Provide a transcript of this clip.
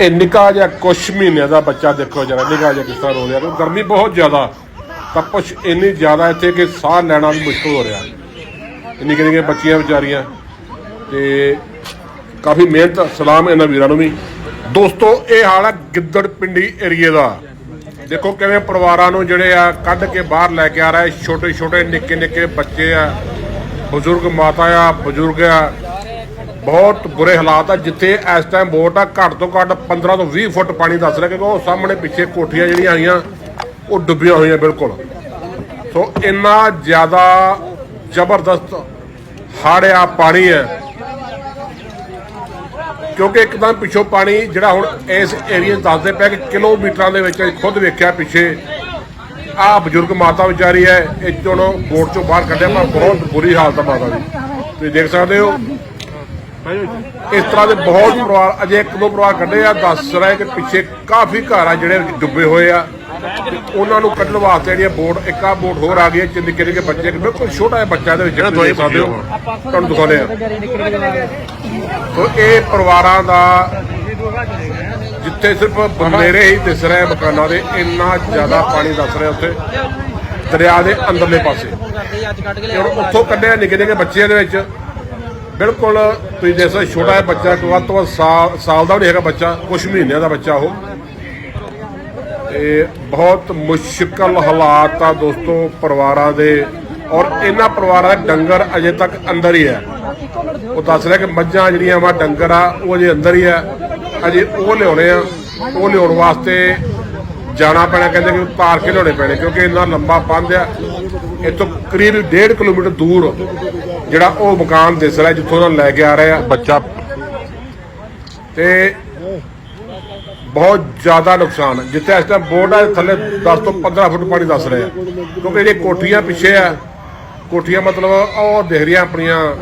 ਇਹ ਨਿੱਕਾ ਜਿਹਾ ਕੁਛ ਮਹੀਨਿਆਂ ਦਾ ਬੱਚਾ ਦੇਖੋ ਜਰਾ, ਨਿੱਕਾ ਜਿਹਾ ਕਿਸ ਤਰ੍ਹਾਂ ਹੋ ਰਿਹਾ। ਗਰਮੀ ਬਹੁਤ ਜ਼ਿਆਦਾ ਤਪਸ਼ ਇੰਨੀ ਜ਼ਿਆਦਾ ਇੱਥੇ ਕਿ ਸਾਹ ਲੈਣਾ ਵੀ ਮੁਸ਼ਕਲ ਹੋ ਰਿਹਾ। ਨਿੱਕੇ ਨਿੱਕੇ ਬੱਚੀਆਂ ਵਿਚਾਰੀਆਂ, ਤੇ ਕਾਫੀ ਮਿਹਨਤ, ਸਲਾਮ ਇਹਨਾਂ ਵੀਰਾਂ ਨੂੰ ਵੀ। ਦੋਸਤੋ, ਇਹ ਹਾਲ ਆ ਗਿੱਦੜ ਪਿੰਡੀ ਏਰੀਏ ਦਾ। ਦੇਖੋ ਕਿਵੇਂ ਪਰਿਵਾਰਾਂ ਨੂੰ ਜਿਹੜੇ ਆ ਕੱਢ ਕੇ ਬਾਹਰ ਲੈ ਕੇ ਆ ਰਹੇ ਛੋਟੇ ਛੋਟੇ ਨਿੱਕੇ ਨਿੱਕੇ ਬੱਚੇ ਆ, ਬਜ਼ੁਰਗ ਮਾਤਾ ਆ, ਬਜ਼ੁਰਗ ਆ ਬਹੁਤ ਬੁਰੇ ਹਾਲਾਤ ਆ, ਜਿੱਥੇ ਇਸ ਟਾਈਮ ਬੋਟ ਆ, ਘੱਟ ਤੋਂ ਘੱਟ 15 ਤੋਂ 20 ਫੁੱਟ ਪਾਣੀ ਦੱਸ ਰਿਹਾ, ਕਿਉਂਕਿ ਉਹ ਸਾਹਮਣੇ ਪਿੱਛੇ ਕੋਠੀਆਂ ਜਿਹੜੀਆਂ ਆਈਆਂ, ਉਹ ਡੁੱਬੀਆਂ ਹੋਈਆਂ ਬਿਲਕੁਲ। ਸੋ ਇੰਨਾ ਜ਼ਿਆਦਾ ਜ਼ਬਰਦਸਤ ਹੜ੍ਹ ਆ ਪਾਣੀ ਹੈ, ਕਿਉਂਕਿ ਇੱਕਦਮ ਪਿੱਛੋਂ ਪਾਣੀ ਜਿਹੜਾ ਹੁਣ ਇਸ ਏਰੀਆ 'ਚ ਦੱਸਦੇ ਪਿਆ ਕਿ ਕਿਲੋਮੀਟਰਾਂ ਦੇ ਵਿੱਚ ਖੁਦ ਵੇਖਿਆ ਪਿੱਛੇ। ਆ ਬਜ਼ੁਰਗ ਮਾਤਾ ਵਿਚਾਰੀ ਹੈ, ਇਹ ਚੋਂ ਬੋਟ ਚੋਂ ਬਾਹਰ ਕੱਢਿਆ, ਪਰ ਬਹੁਤ ਬੁਰੀ ਹਾਲਤ ਆ ਮਾਤਾ ਦੀ। ਤੁਸੀਂ ਦੇਖ ਸਕਦੇ ਹੋ ਇਸ ਤਰ੍ਹਾਂ ਦੇ ਬਹੁਤ ਪਰਿਵਾਰ ਅਜੇ ਇੱਕ ਦੋ ਪਰਿਵਾਰ ਕੱਢੇ ਆ ਦੱਸ ਰਹੇ ਕਿ ਪਿੱਛੇ ਕਾਫੀ ਘਰ ਆ ਜਿਹੜੇ ਡੁੱਬੇ ਹੋਏ ਆ। ਉਹਨਾਂ ਨੂੰ ਕੱਢਣ ਵਾਸਤੇ ਜਿਹੜੀਆਂ ਬੋਟ ਇੱਕ ਆ ਬੋਟ ਹੋਰ ਆ ਗਈ ਚ ਨਿੱਕੇ ਨਿੱਕੇ ਬੱਚੇ ਬਿਲਕੁਲ ਛੋਟਾ ਜਿਹਾ ਬੱਚਾ ਵਿੱਚ ਤੁਸੀਂ ਦੇਖ ਸਕਦੇ ਹੋ ਤੁਹਾਨੂੰ ਦਿਖਾਉਂਦੇ ਆ। ਸੋ ਇਹ ਪਰਿਵਾਰਾਂ ਦਾ ਜਿੱਥੇ ਸਿਰਫ ਬੰਦੇਰੇ ਹੀ ਦਿਸ ਰਹੇ ਮਕਾਨਾਂ ਦੇ ਇੰਨਾ ਜ਼ਿਆਦਾ ਪਾਣੀ ਦੱਸ ਰਿਹਾ ਉੱਥੇ ਦਰਿਆ ਦੇ ਅੰਦਰਲੇ ਪਾਸੇ। ਹੁਣ ਉੱਥੋਂ ਕੱਢਿਆ ਨਿੱਕੇ ਨਿੱਕੇ ਬੱਚਿਆਂ ਦੇ ਵਿੱਚ। ਬਿਲਕੁਲ ਤੁਸੀਂ ਦੇਖ ਸਕਦੇ ਛੋਟਾ ਜਿਹਾ ਬੱਚਾ ਕੋਈ ਵੱਧ ਤੋਂ ਵੱਧ ਸਾਲ ਸਾਲ ਦਾ ਵੀ ਨਹੀਂ ਹੈਗਾ ਬੱਚਾ ਕੁਝ ਮਹੀਨਿਆਂ ਦਾ ਬੱਚਾ ਉਹ। ਤੇ ਬਹੁਤ ਮੁਸ਼ਕਲ ਹਾਲਾਤ ਆ ਦੋਸਤੋ ਪਰਿਵਾਰਾਂ ਦੇ, ਔਰ ਇਹਨਾਂ ਪਰਿਵਾਰਾਂ ਦੇ ਡੰਗਰ ਅਜੇ ਤੱਕ ਅੰਦਰ ਹੀ ਹੈ। ਉਹ ਦੱਸ ਰਿਹਾ ਕਿ ਮੱਝਾਂ ਜਿਹੜੀਆਂ ਵਾ ਡੰਗਰ ਆ, ਉਹ ਅਜੇ ਅੰਦਰ ਹੀ ਆ ਅਜੇ ਉਹ ਲਿਆਉਣੇ ਆ, ਉਹ ਲਿਆਉਣ ਵਾਸਤੇ ਜਾਣਾ ਪੈਣਾ, ਕਹਿੰਦੇ ਕਿ ਉਤਾਰ ਕੇ ਲਿਆਉਣੇ ਪੈਣੇ, ਕਿਉਂਕਿ ਇੰਨਾ ਲੰਬਾ ਬੰਦ ਆ। ਇੱਥੋਂ ਕਰੀਬ 1.5 ਕਿਲੋਮੀਟਰ ਦੂਰ ਜਿਹੜਾ ਉਹ ਮਕਾਨ ਦਿਸ ਰਿਹਾ ਜਿੱਥੋਂ ਉਹਨਾਂ ਲੈ ਕੇ ਆ ਰਹੇ ਆ ਬੱਚਾ। ਤੇ ਬਹੁਤ ਜ਼ਿਆਦਾ ਨੁਕਸਾਨ। ਹੈ। ਜਿੱਥੇ ਇਸ ਟਾਈਮ ਬੋਰਡ ਆ, ਥੱਲੇ 10 ਤੋਂ 15 ਫੁੱਟ ਪਾਣੀ ਦੱਸ ਰਿਹਾ ਕਿਉਂਕਿ ਜਿਹੜੀ ਕੋਠੀਆਂ ਪਿੱਛੇ ਆ, ਕੋਠੀਆਂ ਮਤਲਬ ਉਹ ਦਿਖ ਰਹੀਆਂ ਆਪਣੀਆਂ।